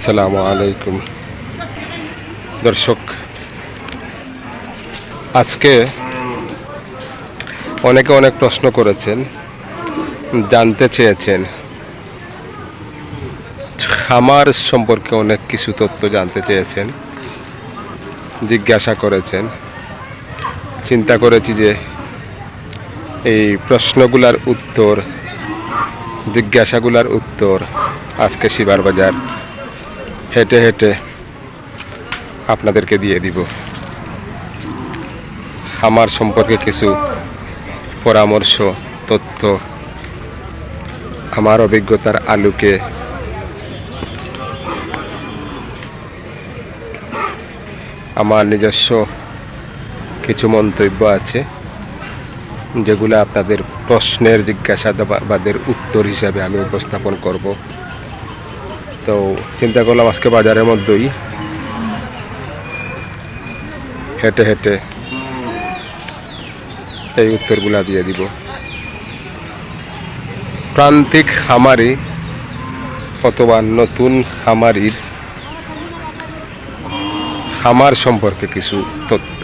আসসালামু আলাইকুম। দর্শক, আজকে অনেকে অনেক প্রশ্ন করেছেন, জানতে চেয়েছেন। খামার সম্পর্কে অনেক কিছু তথ্য জানতে চেয়েছেন, জিজ্ঞাসা করেছেন। চিন্তা করেছি যে এই প্রশ্নগুলার উত্তর, জিজ্ঞাসাগুলার উত্তর আজকে শিবার বাজার হেঁটে হেঁটে আপনাদেরকে দিয়ে দিব। খামার সম্পর্কে কিছু পরামর্শ, তথ্য, আমার অভিজ্ঞতার আলোকে আমার নিজস্ব কিছু মন্তব্য আছে, যেগুলো আপনাদের প্রশ্নের জিজ্ঞাসাবাদের উত্তর হিসাবে আমি উপস্থাপন করব। তো চিন্তা করলাম আজকে বাজারের মধ্যেই। হেঁটে হেঁটে এই উত্তরগুলা দিয়ে দিব। প্রান্তিক খামারি অথবা নতুন খামারির খামার সম্পর্কে কিছু তথ্য।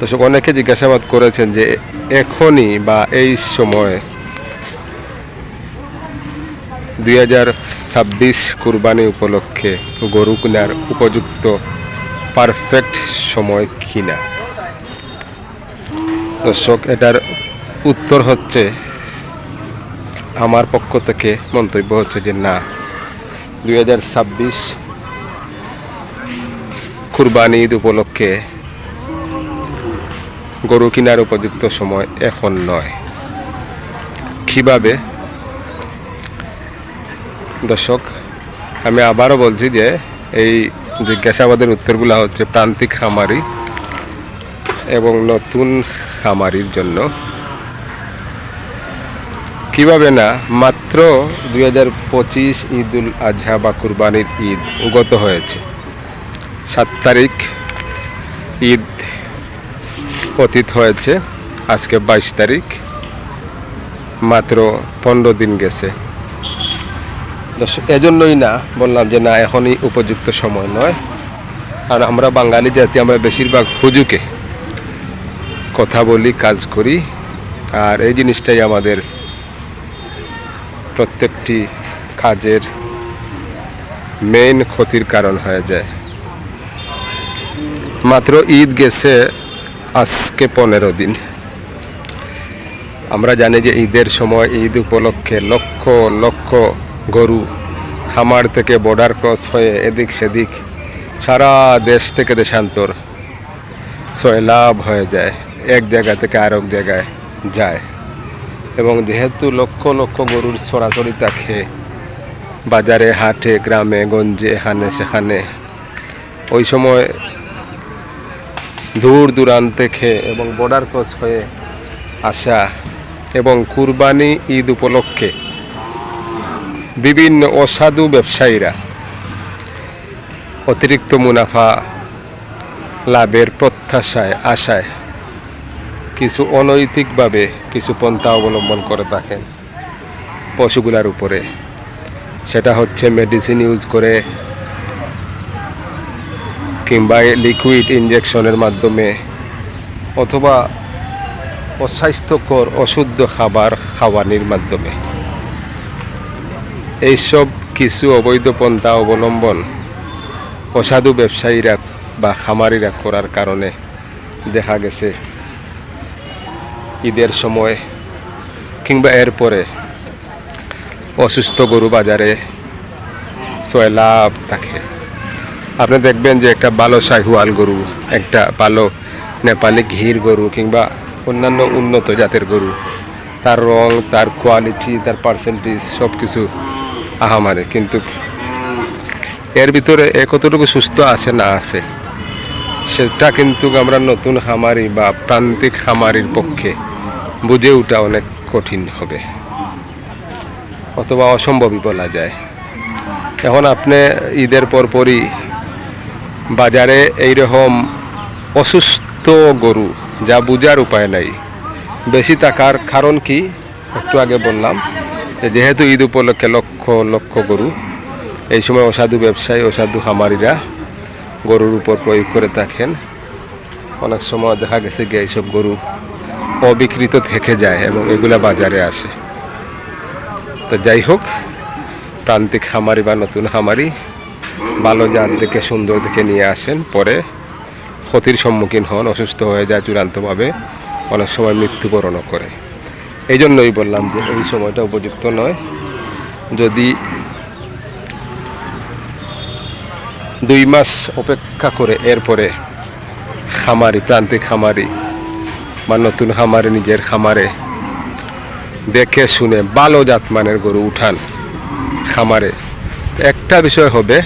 দর্শক, অনেকে জিজ্ঞাসাবাদ করেছেন যে এখনই বা এই সময় দুই হাজার ছাব্বিশ কুরবানি উপলক্ষে গরু কেনার উপযুক্ত পারফেক্ট সময় কিনা? দর্শক, এটার উত্তর হচ্ছে, আমার পক্ষ থেকে মন্তব্য হচ্ছে যে না। দুই হাজার ছাব্বিশ কুরবানি ঈদ উপলক্ষে গরু কেনার উপযুক্ত সময় এখন নয়। কীভাবে দর্শক, আমি আবারও বলছি যে এই জিজ্ঞাসাবাদের উত্তরগুলো হচ্ছে প্রান্তিক খামারি এবং নতুন খামারির জন্য। কীভাবে না, মাত্র দুই হাজার পঁচিশ ঈদ উল আজহা বা কুরবানির ঈদ গত হয়েছে। সাত তারিখ ঈদ অতীত হয়েছে, আজকে বাইশ তারিখ, মাত্র পনেরো দিন গেছে। এজন্যই না বললাম যে না, এখনই উপযুক্ত সময় নয়। আর আমরা বাঙালি জাতি, আমরা বেশিরভাগ হুজুকে কথা বলি, কাজ করি। আর এই জিনিসটাই আমাদের প্রত্যেকটি কাজের মেইন ক্ষতির কারণ হয়ে যায়। মাত্র ঈদ গেছে আজকে পনেরো দিন। আমরা জানি যে ঈদের সময়, ঈদ উপলক্ষে লক্ষ লক্ষ গরু খামার থেকে বর্ডার ক্রস হয়ে এদিক সেদিক সারা দেশ থেকে দেশান্তর। লাভ হয়ে যায়, এক জায়গা থেকে আরেক জায়গায় যায়। এবং যেহেতু লক্ষ লক্ষ গরুর ছড়াছড়ি থাকে, বাজারে, হাটে, গ্রামে, গঞ্জে, এখানে, সেখানে, ওই সময় দূর দূরান্ত থেকে এবং বর্ডার ক্রস হয়ে আসা এবং কুরবানি ঈদ উপলক্ষে বিভিন্ন অসাধু ব্যবসায়ীরা অতিরিক্ত মুনাফা লাভের প্রত্যাশায়, আশায় কিছু অনৈতিকভাবে কিছু পন্থা অবলম্বন করে থাকেন পশুগুলার উপরে। সেটা হচ্ছে মেডিসিন ইউজ করে কিংবা লিকুইড ইঞ্জেকশনের মাধ্যমে অথবা অস্বাস্থ্যকর, অশুদ্ধ খাবার খাওয়ানির মাধ্যমে। এইসব কিছু অবৈধ পন্থা অবলম্বন অসাধু ব্যবসায়ীরা বা খামারিরা করার কারণে দেখা গেছে। ঈদের সময় কিংবা এরপরে অসুস্থ গরু বাজারে ছয় লাভ থাকে। আপনি দেখবেন যে একটা ভালো শাহিওয়াল গরু, একটা ভালো নেপালি ঘির গরু কিংবা অন্যান্য উন্নত জাতের গরু, তার রং, তার কোয়ালিটি তার পার্সেন্টেজ সব কিছু আহামারে, কিন্তু এর ভিতরে এ কতটুকু সুস্থ আছে, না আছে, সেটা কিন্তু আমরা নতুন খামারি বা প্রান্তিক খামারির পক্ষে বুঝে ওঠা অনেক কঠিন হবে, অথবা অসম্ভবই বলা যায়। এখন আপনি ঈদের পরপরই বাজারে এইরকম অসুস্থ গরু, যা বোঝার উপায় নাই, বেশি টাকার কারণ কি? একটু আগে বললাম যেহেতু ঈদ উপলক্ষে লক্ষ লক্ষ গরু, এই সময় অসাধু ব্যবসায়ী, অসাধু খামারিরা গরুর উপর প্রয়োগ করে থাকেন। অনেক সময় দেখা গেছে গিয়ে এইসব গরু অবিকৃত থেকে যায় এবং এগুলা বাজারে আসে। তো যাই হোক, প্রান্তিক খামারি বা নতুন খামারি ভালো জাত দেখে, সুন্দর দেখে নিয়ে আসেন। পরে ক্ষতির সম্মুখীন হন, অসুস্থ হয়ে যায় চূড়ান্তভাবে, অনেক সময় মৃত্যুবরণও করে। এই জন্যই বললাম যে এই সময়টা উপযুক্ত নয়। যদি দুই মাস অপেক্ষা করে এরপরে খামারি, প্রান্তিক খামারি বা নতুন খামারে, নিজের খামারে দেখে শুনে ভালো জাতমানের গরু উঠান খামারে। একটা বিষয় হবে,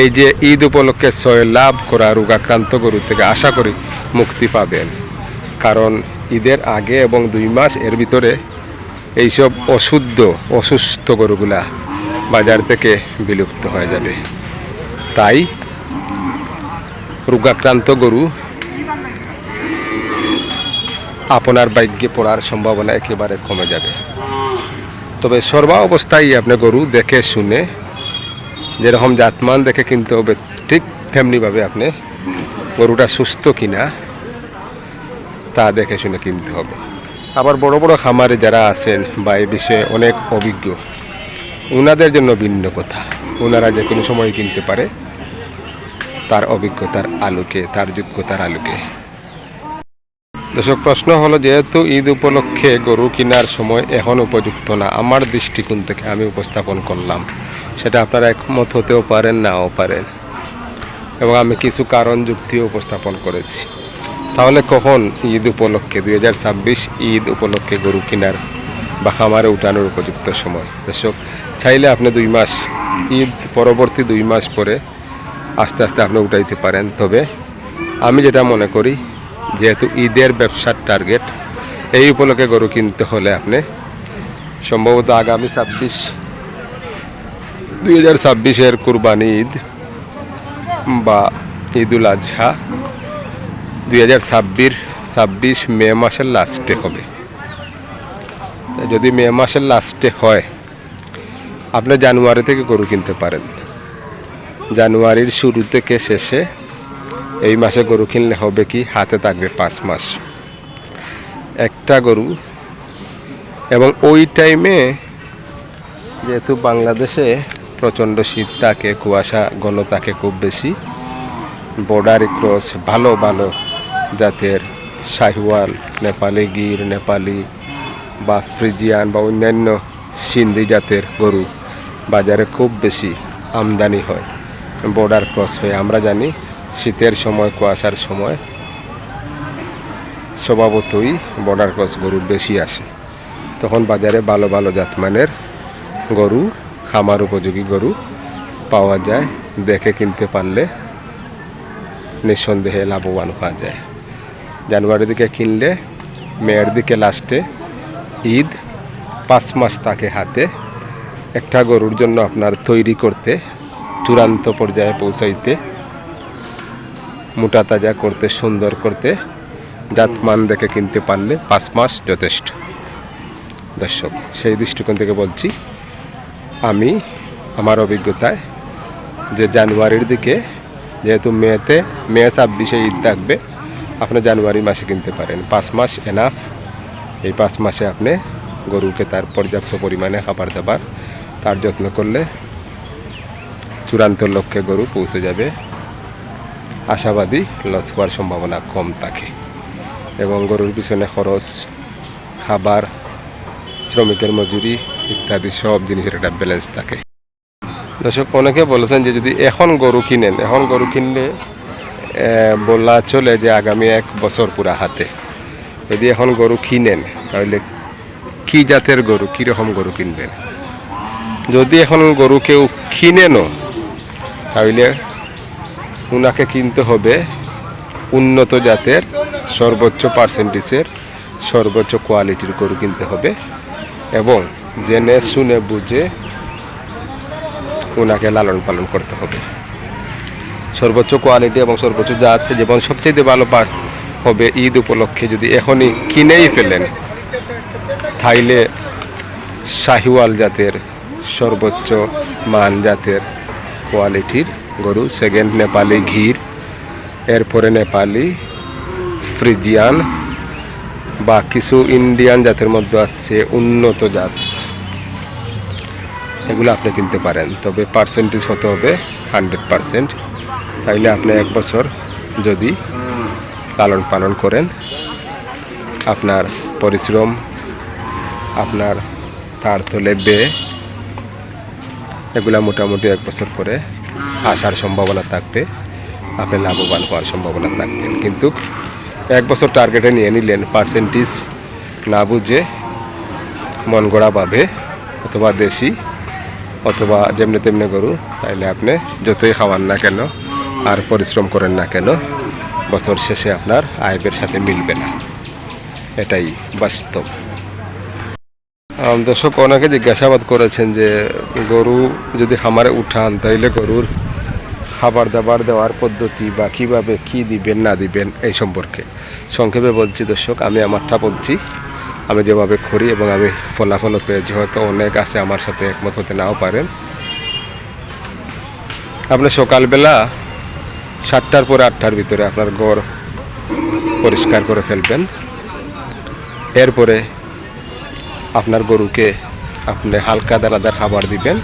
এই যে ঈদ উপলক্ষে ছয় লাভ করা রোগাক্রান্ত গরু থেকে আশা করি মুক্তি পাবেন। কারণ ঈদের আগে এবং দুই মাস এর ভিতরে এইসব অশুদ্ধ, অসুস্থ গরুগুলা বাজার থেকে বিলুপ্ত হয়ে যাবে। তাই রোগাক্রান্ত গরু আপনার ভাগ্যে পড়ার সম্ভাবনা একেবারে কমে যাবে। তবে সর্বা অবস্থায় আপনি গরু দেখে শুনে যেরকম জাতমান দেখে কিনতে ঠিক তেমনিভাবে আপনি গরুটা সুস্থ কিনা তা দেখে শুনে কিনতে হবে। আবার বড় বড় খামারে যারা আছেন বা এ বিষয়ে অনেক অভিজ্ঞ ওনাদের জন্য ভিন্ন কথা। ওনারা যে কোনো সময় কিনতে পারে তার অভিজ্ঞতার আলোকে, তার যোগ্যতার আলোকে। দর্শক, প্রশ্ন হলো, যেহেতু ঈদ উপলক্ষে গরু কেনার সময় এখন উপযুক্ত না, আমার দৃষ্টিকোণ থেকে আমি উপস্থাপন করলাম। সেটা আপনারা একমত হতেও পারেন, নাও পারেন। এবং আমি কিছু কারণ যুক্তিও উপস্থাপন করেছি। তাহলে কখন ঈদ উপলক্ষে? দুই হাজার ছাব্বিশ ঈদ উপলক্ষে গরু কেনার বা খামারে উঠানোর উপযুক্ত সময়। দর্শক, চাইলে আপনি দুই মাস, ঈদ পরবর্তী দুই মাস পরে আস্তে আস্তে আপনি উঠাইতে পারেন। তবে আমি যেটা মনে করি, যেহেতু ঈদের ব্যবসার টার্গেট, এই উপলক্ষে গরু কিনতে হলে আপনি সম্ভবত আগামী ছাব্বিশ, দুই হাজার ছাব্বিশের কুরবানি ঈদ বা ঈদুল আজহা দুই হাজার ছাব্বিশ মে মাসের লাস্টে হবে। যদি মে মাসের লাস্টে হয়, আপনি জানুয়ারি থেকে গরু কিনতে পারেন। জানুয়ারির শুরু থেকে শেষে এই মাসে গরু কিনলে হবে কি, হাতে থাকবে পাঁচ মাস। একটা গরু, এবং ওই টাইমে যেহেতু বাংলাদেশে প্রচণ্ড শীত থাকে, কুয়াশা ঘন থাকে খুব বেশি বর্ডার ক্রস ভালো ভালো জাতের শাহিওয়াল, নেপালি গির, নেপালি বা ফ্রিজিয়ান বা অন্যান্য সিন্ধি জাতের গরু বাজারে খুব বেশি আমদানি হয়। বর্ডার ক্রস হয়ে আমরা জানি শীতের সময়, কুয়াশার সময় স্বভাবতই বর্ডার ক্রস গরু বেশি আসে। তখন বাজারে ভালো ভালো জাতমানের গরু, খামার উপযোগী গরু পাওয়া যায়, দেখে কিনতে পারলে নিঃসন্দেহে লাভবান হওয়া যায়। জানুয়ারির দিকে কিনলে, মেয়ের দিকে লাস্টে ঈদ, পাঁচ মাস তাকে হাতে, একটা গরুর জন্য আপনার তৈরি করতে, চূড়ান্ত পর্যায়ে পৌঁছাইতে, মোটা তাজা করতে, সুন্দর করতে জাতমান দেখে কিনতে পারলে পাঁচ মাস যথেষ্ট। দর্শক, সেই দৃষ্টিকোণ থেকে বলছি, আমি আমার অভিজ্ঞতায় যে জানুয়ারির দিকে যেহেতু মেতে, মে ছাব্বিশে ঈদ থাকবে আপনি জানুয়ারি মাসে কিনতে পারেন। পাঁচ মাস এনাফ এই পাঁচ মাসে আপনি গরুকে তার পর্যাপ্ত পরিমাণে খাবার দাবার, তার যত্ন করলে চূড়ান্ত লক্ষ্যে গরু পৌঁছে যাবে। আশাবাদী লস হওয়ার সম্ভাবনা কম থাকে এবং গরুর পিছনে খরচ, খাবার, শ্রমিকের মজুরি ইত্যাদি সব জিনিসের একটা ব্যালেন্স থাকে। দর্শক, অনেকে বলেছেন যে যদি এখন গরু কিনেন, এখন গরু কিনলে আহ, বলা চলে যে আগামী এক বছর পুরা হাতে। যদি এখন গরু কিনেন তাহলে কি জাতের গরু কীরকম গরু কিনবেন? যদি এখন গরু কেউ কিনেনও তাহলে ওনাকে কিনতে হবে উন্নত জাতের সর্বোচ্চ পার্সেন্টেজের সর্বোচ্চ কোয়ালিটির গরু কিনতে হবে এবং জেনে শুনে বুঝে ওনাকে লালন পালন করতে হবে। সর্বোচ্চ কোয়ালিটি এবং সর্বোচ্চ জাত যেমন সবচেয়ে ভালো পার হবে ঈদ উপলক্ষে যদি এখনই কিনেই ফেলেন থাইলে শাহিওয়াল জাতের সর্বোচ্চ মান জাতের কোয়ালিটির গরু সেকেন্ড নেপালি ঘির, এরপরে নেপালি, ফ্রিজিয়ান বা কিছু ইন্ডিয়ান জাতের মধ্যে আছে উন্নত জাত। এগুলো আপনি কিনতে পারেন, তবে পার্সেন্টেজ হতে হবে? হান্ড্রেড পারসেন্ট তাইলে আপনি এক বছর যদি লালন পালন করেন, আপনার পরিশ্রম, আপনার তার তলে বে এগুলা মোটামুটি এক বছর পরে আসার সম্ভাবনা থাকবে, আপনি লাভবান হওয়ার সম্ভাবনা থাকবে। কিন্তু এক বছর টার্গেটে নিয়ে নিলেন পার্সেন্টেজ না বুঝে মন গড়াভাবে অথবা দেশি অথবা যেমনি তেমনি গরু, তাইলে আপনি যতই খাওয়ান না কেন আর পরিশ্রম করেন না কেন, বছর শেষে আপনার আয়বের সাথে মিলবে না। এটাই বাস্তব। দর্শক, অনেকে জিজ্ঞাসাবাদ করেছেন যে গরু যদি খামারে উঠান, তাইলে গরুর খাবার দাবার দেওয়ার পদ্ধতি বা কীভাবে কি দিবেন, না দিবেন, এই সম্পর্কে। সংক্ষেপে বলছি, দর্শক, আমি আমারটা বলছি, আমি যেভাবে করি এবং আমি ফলাফলও পেয়েছি, হয়তো অনেক আছে আমার সাথে একমত হতে নাও পারেন। আপনি সকালবেলা সাতটার পরে আটটার ভিতরে আপনার ঘর পরিষ্কার করে ফেলবেন। এরপরে আপনার গরুকে আপনি হালকা দানাদার খাবার দিবেন।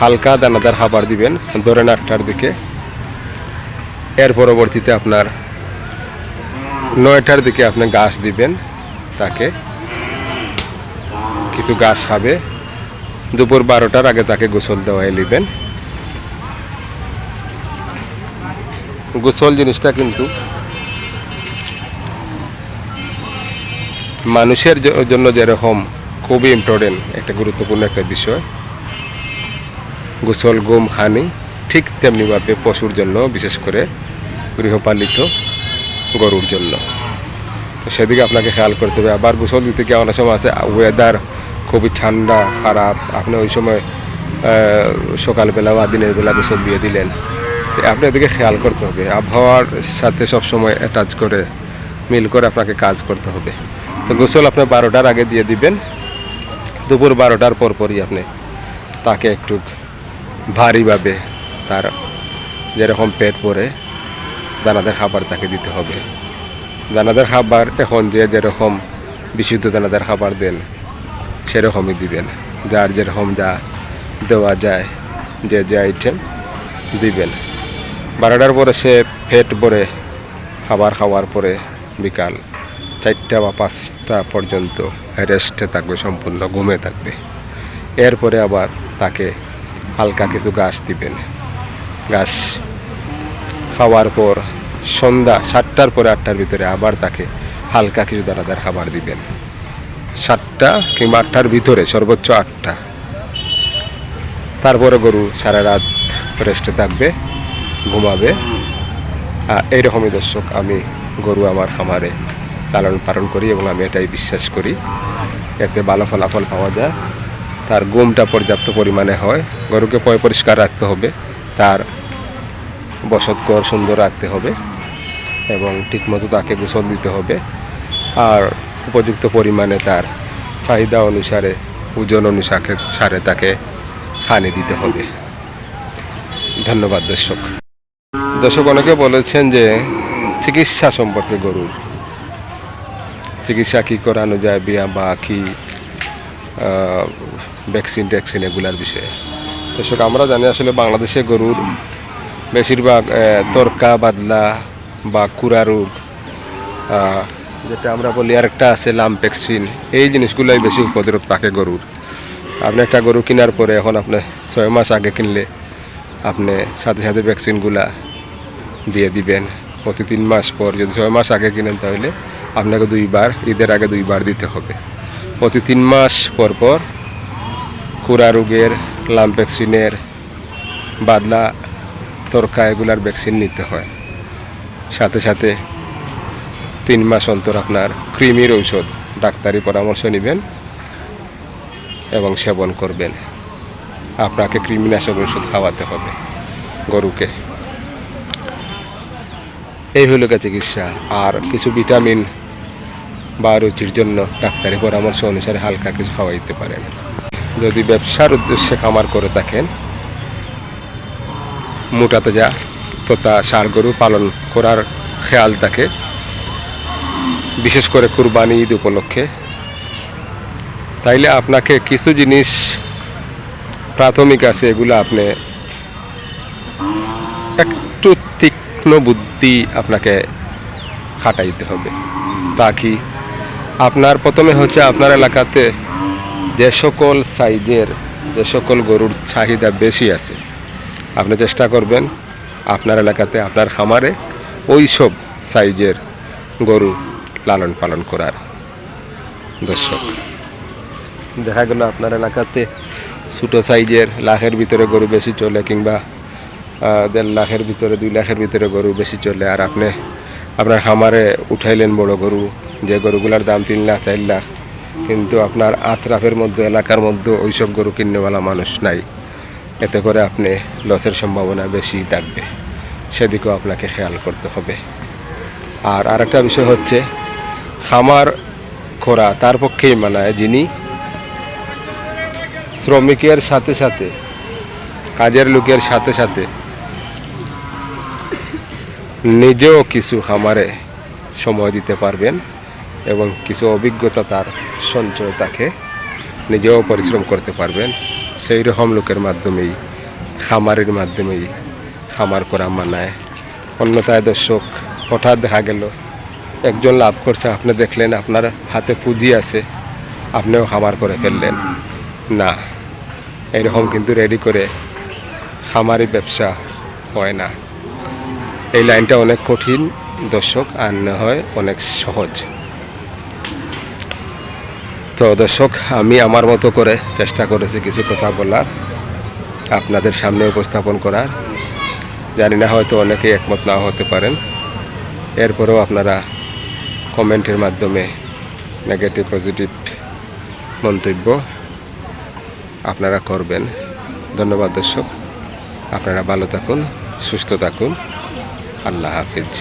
হালকা দানাদার খাবার দিবেন ধরেন আটটার দিকে। এর পরবর্তীতে আপনার নয়টার দিকে আপনি গাছ দিবেন তাকে। কিছু গাছ খাবে। দুপুর বারোটার আগে তাকে গোসল দেওয়াই নেবেন। গোসল জিনিসটা কিন্তু মানুষের জন্য যেরকম খুবই ইম্পর্টেন্ট একটা গুরুত্বপূর্ণ একটা বিষয়। গোসল গম খানি ঠিক তেমনিভাবে পশুর জন্য, বিশেষ করে গৃহপালিত গরুর জন্য। তো সেদিকে আপনাকে খেয়াল করতে হবে। আবার গোসল দিতে গিয়ে অনেক সময় আছে ওয়েদার খুবই ঠান্ডা, খারাপ। আপনি ওই সময় সকালবেলা বা দিনের বেলা গোসল দিয়ে দিলেন। তো আপনি এদিকে খেয়াল করতে হবে। আবহাওয়ার সাথে সবসময় অ্যাটাচ করে, মিল করে আপনাকে কাজ করতে হবে। তো গোসল আপনি বারোটার আগে দিয়ে দিবেন। দুপুর বারোটার পর পরই আপনি তাকে একটু ভারীভাবে তার যেরকম পেট পরে, দানাদার খাবার তাকে দিতে হবে। দানাদার খাবার এখন যে যেরকম বিশুদ্ধ দানাদার খাবার দেন, সেরকমই দিবেন। যার যেরকম যা দেওয়া যায়, যে যে আইটেম দিবেন। বারোটার পরে সে পেট ভরে খাবার খাওয়ার পরে বিকাল চারটা বা পাঁচটা পর্যন্ত রেস্টে থাকবে, সম্পূর্ণ ঘুমে থাকবে। এরপরে আবার তাকে হালকা কিছু ঘাস দিবেন। গাছ খাওয়ার পর সন্ধ্যা সাতটার পরে আটটার ভিতরে আবার তাকে হালকা কিছু দানাদার খাবার দিবেন। সাতটা কিংবা আটটার ভিতরে, সর্বোচ্চ আটটা। তারপরে গরু সারা রাত রেস্টে থাকবে। ঘুমাবে। এইরকমই দর্শক, আমি গরু আমার খামারে লালন পালন করি এবং আমি এটাই বিশ্বাস করি। এতে ভালো ফলাফল পাওয়া যায়। তার গুমটা পর্যাপ্ত পরিমাণে হয়। গরুকে পয় পরিষ্কার রাখতে হবে। তার বসতঘর সুন্দর রাখতে হবে এবং ঠিকমতো তাকে গোসল দিতে হবে। আর উপযুক্ত পরিমাণে তার চাহিদা অনুসারে, ওজন অনুসারে সারে তাকে খানি দিতে হবে। ধন্যবাদ দর্শক। দর্শক অনেকে বলেছেন যে চিকিৎসা সম্পর্কে গরুর চিকিৎসা কী করানো যায় বিয়া বা কি ভ্যাকসিন ট্যাকসিন এগুলার বিষয়ে? দর্শক, আমরা জানি আসলে বাংলাদেশে গরুর বেশিরভাগ তরকা, বাদলা বা কুড়া রোগ যেটা আমরা বলি আরেকটা আছে লাম্পেক্সিন। এই জিনিসগুলোই বেশি উপদ্রব থাকে গরুর। আপনি একটা গরু কেনার পরে এখন আপনি ছয় মাস আগে কিনলে আপনি সাথে সাথে ভ্যাকসিনগুলা দিয়ে দিবেন। প্রতি তিন মাস পর যদি ছয় মাস আগে কিনেন তাহলে আপনাকে দুইবার, ঈদের আগে দুইবার দিতে হবে। প্রতি তিন মাস পর পর খুরা রোগের, লাম ভ্যাকসিনের বাদলা, তরকা এগুলার ভ্যাকসিন নিতে হয়। সাথে সাথে তিন মাস অন্তর আপনার কৃমির ঔষধ ডাক্তারি পরামর্শ নেবেন এবং সেবন করবেন। আপনাকে কৃমিনাশক ওষুধ খাওয়াতে হবে গরুকে। এই গিয়ে চিকিৎসা। আর কিছু ভিটামিন বা রুচির জন্য ডাক্তারি পরামর্শ অনুসারে হালকা কিছু খাওয়া খাওয়াইতে পারেন। যদি ব্যবসার উদ্দেশ্যে খামার করে থাকেন, মোটা তাজা তথা ষাঁড় গরু পালন করার খেয়াল থাকে। বিশেষ করে কুরবানি ঈদ উপলক্ষে। তাইলে আপনাকে কিছু জিনিস প্রাথমিক আছে, এগুলো আপনি একটু তীক্ষ্ণ বুদ্ধি আপনাকে খাটাইতে হবে। তা কি? আপনার প্রথমে হচ্ছে আপনার এলাকাতে যে সকল সাইজের, যে সকল গরুর চাহিদা বেশি আছে, আপনি চেষ্টা করবেন আপনার এলাকাতে, আপনার খামারে ওই সব সাইজের গরু লালন পালন করার। দর্শক, দেখা গেল আপনার এলাকাতে ছোটো সাইজের, লাখের ভিতরে গরু বেশি চলে কিংবা দেড় লাখের ভিতরে, দুই লাখের ভিতরে গরু বেশি চলে। আর আপনি, আপনার খামারে উঠাইলেন বড় গরু, যে গরুগুলার দাম তিন লাখ, চার লাখ। কিন্তু আপনার আতরাফের মধ্যে, এলাকার মধ্যে ওইসব গরু কিনেওয়ালা মানুষ নাই। এতে করে আপনি লসের সম্ভাবনা বেশি থাকবে। সেদিকেও আপনাকে খেয়াল করতে হবে। আর আরেকটা বিষয় হচ্ছে, খামার খোরা তার পক্ষেই মানায় যিনি শ্রমিকের সাথে সাথে, কাজের লোকের সাথে সাথে নিজেও কিছু খামারে সময় দিতে পারবেন এবং কিছু অভিজ্ঞতা তার সঞ্চয় তাকে নিজেও পরিশ্রম করতে পারবেন। সেই রকম লোকের মাধ্যমেই, খামারের মাধ্যমেই খামার করা মানায়। অন্যথায় দর্শক, হঠাৎ দেখা গেল, একজন লাভ করছে, আপনি দেখলেন আপনার হাতে পুঁজি আছে, আপনিও খামার করে ফেললেন। না এরকম কিন্তু রেডি করে খামারি ব্যবসা হয় না। এই লাইনটা অনেক কঠিন দর্শক আর না হয় অনেক সহজ। তো দর্শক, আমি আমার মতো করে চেষ্টা করেছি কিছু কথা বলার, আপনাদের সামনে উপস্থাপন করার। জানি না হয়তো অনেকেই একমত নাও হতে পারেন। এরপরেও আপনারা কমেন্টের মাধ্যমে নেগেটিভ, পজিটিভ মন্তব্য আপনারা করবেন। ধন্যবাদ দর্শক। আপনারা ভালো থাকুন, সুস্থ থাকুন। আল্লাহ হাফিজ।